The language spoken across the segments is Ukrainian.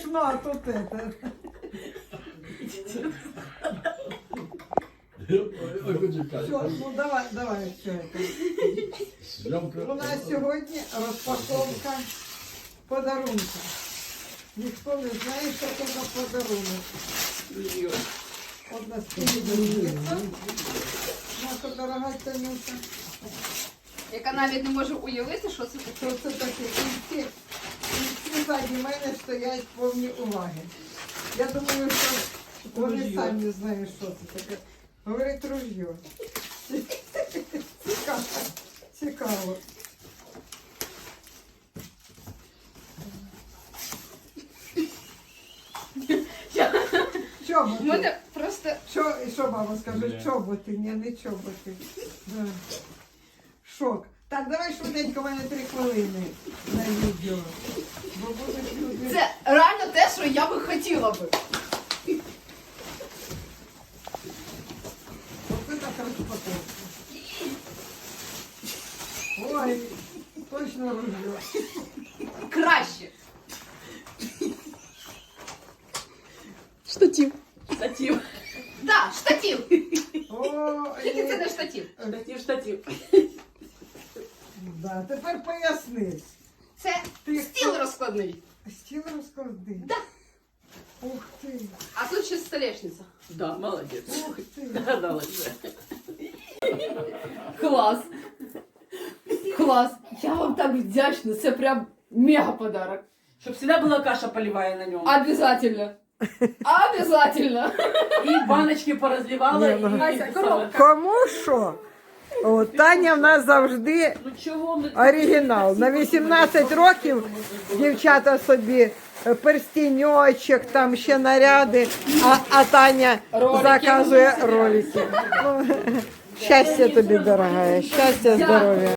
смішно, а тут это. Все, ну давай, давай все это. У нас сьогодні розпаковка подарунка. Ніхто не знає, що це за подарунок. От нас підійдеться. Наша дорога Танюша. Яка навіть не може уявити, що це таке. Що це таке? Ззаді мене стоять повні уваги. Я думаю, що вони самі знають, що це таке. Говорить ружьо. Цікаво. Цікаво. Чоботи. мене просто Що, що мама скаже? Чоботи, ні, не чоботи. Да. Шок. Так, давай швиденько, у мене три хвилини на відео. Бо будуть люди. це реально те, що я би хотіла би. Оце так розпаковка. Ой, точно ружьо. Краще. Штатив. Штатив. Так, штатив. О, Тільки це і... не штатив. Штатив, штатив. да, тепер поясни. Це Ти стіл розкладний. Стіл розклади. Да. Ух ти, А тут ще столешниця. Да, молодец. ух ти. Догадалась. Клас. Клас. Я вам так вдячна. Це прям мега подарок. Чтоб всегда была каша поливая на нем. Обязательно. Обязательно. И баночки поразливала. Не, ну. Ася, коробка. Кому що? О, Таня в нас завжди оригінал. На 18 років дівчата собі е, перстіньочок, там ще наряди, а, а Таня заказує ролики. Ну, щастя тобі, дорога, щастя, здоров'я.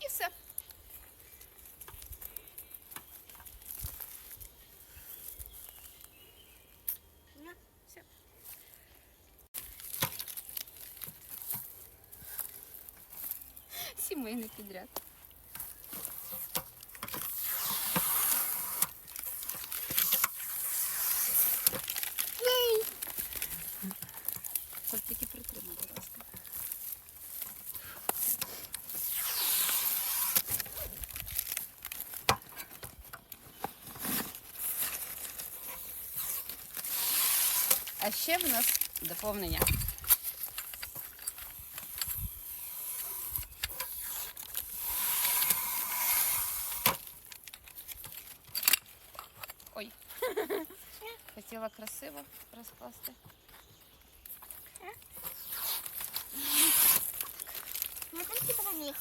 І все. Сімейний підряд. Ось тільки притримай, будь ласка. А ще в нас доповнення. Ой. Хотіла красиво розкласти. Ну, там типа них.